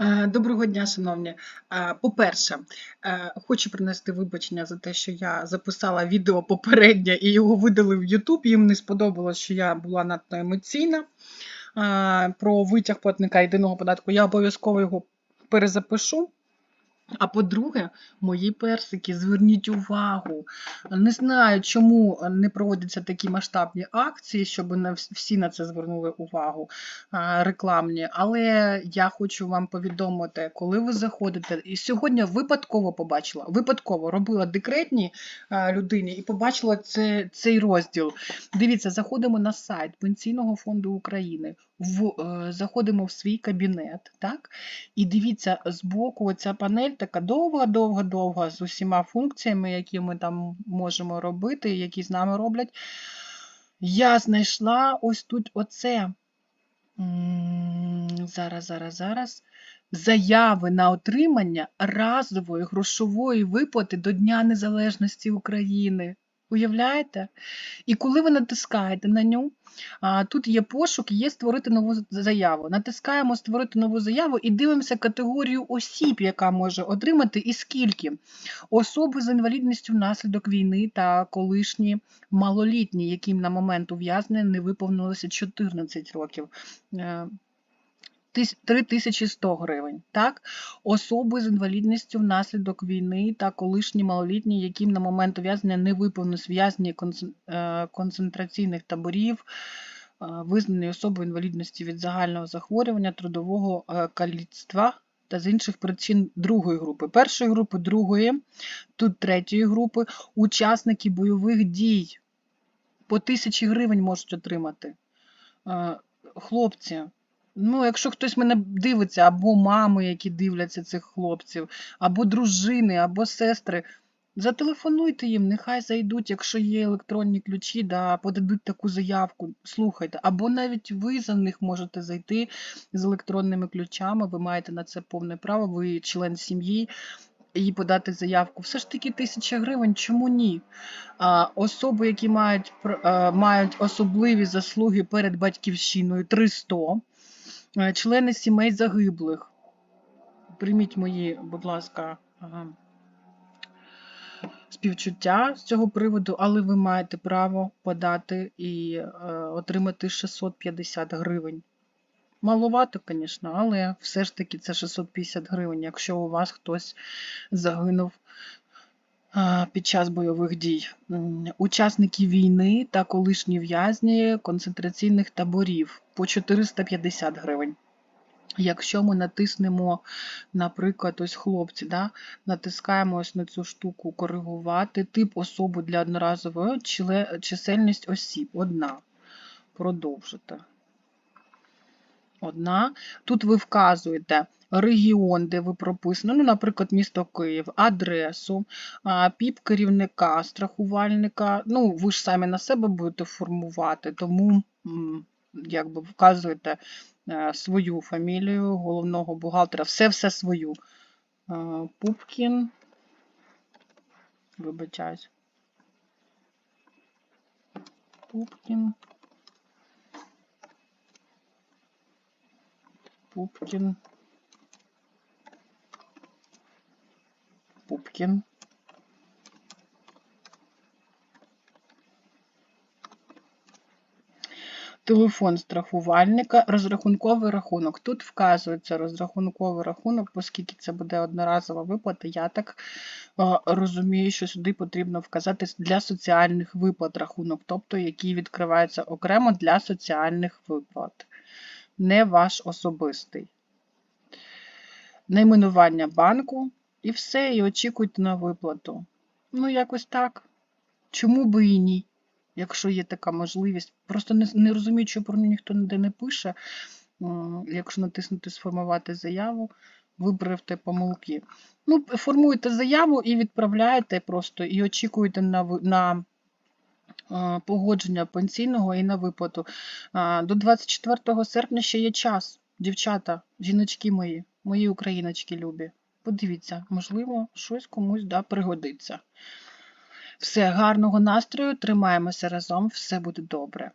Е, Доброго дня, шановні. Е, По-перше, е, хочу принести вибачення за те, що я записала відео попереднє і його видали в YouTube. Їм не сподобалось, що я була надто емоційна про витяг платника єдиного податку. Я обов'язково його перезапишу. А по-друге, мої персики, зверніть увагу. Не знаю, чому не проводяться такі масштабні акції, щоб всі на це звернули увагу рекламні. Але я хочу вам повідомити, коли ви заходите, і сьогодні випадково побачила, випадково робила декретній а, людині і побачила це, цей розділ. Дивіться, заходимо на сайт Пенсійного фонду України, в, е, заходимо в свій кабінет, так? І дивіться, збоку оця панель така довга-довга-довга з усіма функціями, які ми там можемо робити, які з нами роблять. Я знайшла ось тут оце. Зараз, зараз, зараз. Заяви на отримання разової грошової виплати до Дня Незалежності України. Уявляєте? І коли ви натискаєте на ню, тут є пошук, є створити нову заяву. Натискаємо створити нову заяву і дивимося категорію осіб, яка може отримати, і скільки. Особи з інвалідністю внаслідок війни та колишні малолітні, яким на момент ув'язнення не виповнилося 14 років. Е, тис- 3100 гривень. Так? Особи з інвалідністю внаслідок війни та колишні малолітні, яким на момент ув'язнення не виповнилось в'язні концен- е, концентраційних таборів, е, визнані особи інвалідності від загального захворювання, трудового е, каліцтва та з інших причин другої групи. Першої групи, другої, тут третьої групи, учасники бойових дій по тисячі гривень можуть отримати. Хлопці, ну, якщо хтось мене дивиться, або мами, які дивляться цих хлопців, або дружини, або сестри, зателефонуйте їм, нехай зайдуть, якщо є електронні ключі, да, подадуть таку заявку, слухайте. Або навіть ви за них можете зайти з електронними ключами, ви маєте на це повне право, ви член сім'ї. І подати заявку. Все ж таки тисяча гривень, чому ні? А, особи, які мають, мають особливі заслуги перед батьківщиною 300, Е, члени сімей загиблих. Прийміть мої, будь ласка, співчуття з цього приводу, але ви маєте право подати і е, отримати 650 гривень. Маловато, звісно, але все ж таки це 650 гривень, якщо у вас хтось загинув під час бойових дій. Учасники війни та колишні в'язні концентраційних таборів по 450 гривень. Якщо ми натиснемо, наприклад, ось хлопці, да, натискаємо ось на цю штуку коригувати тип особи для одноразової чисельність осіб одна. Продовжити. Одна. Тут ви вказуєте регіон, де ви прописано, ну, наприклад, місто Київ, адресу, піп керівника, страхувальника. Ну, ви ж самі на себе будете формувати, тому якби вказуєте е, свою фамілію, головного бухгалтера, все-все свою. Е, Пупкін. Вибачаюсь. Пупкін. Пупкін. Пупкін. Телефон страхувальника, розрахунковий рахунок. Тут вказується розрахунковий рахунок, оскільки це буде одноразова виплата. Я так е, розумію, що сюди потрібно вказати для соціальних виплат рахунок, тобто який відкривається окремо для соціальних виплат, не ваш особистий. Найменування банку і все, і очікуйте на виплату. Ну, якось так. Чому би і ні? Якщо є така можливість. Просто не, не розумію, чому про неї ніхто ніде не пише. Якщо натиснути Сформувати заяву, виправте помилки. Ну, формуєте заяву і відправляєте просто, і очікуєте на, на погодження пенсійного і на виплату. До 24 серпня ще є час. Дівчата, жіночки мої, мої україночки любі. Подивіться, можливо, щось комусь да, пригодиться. Все, гарного настрою, тримаємося разом, все буде добре.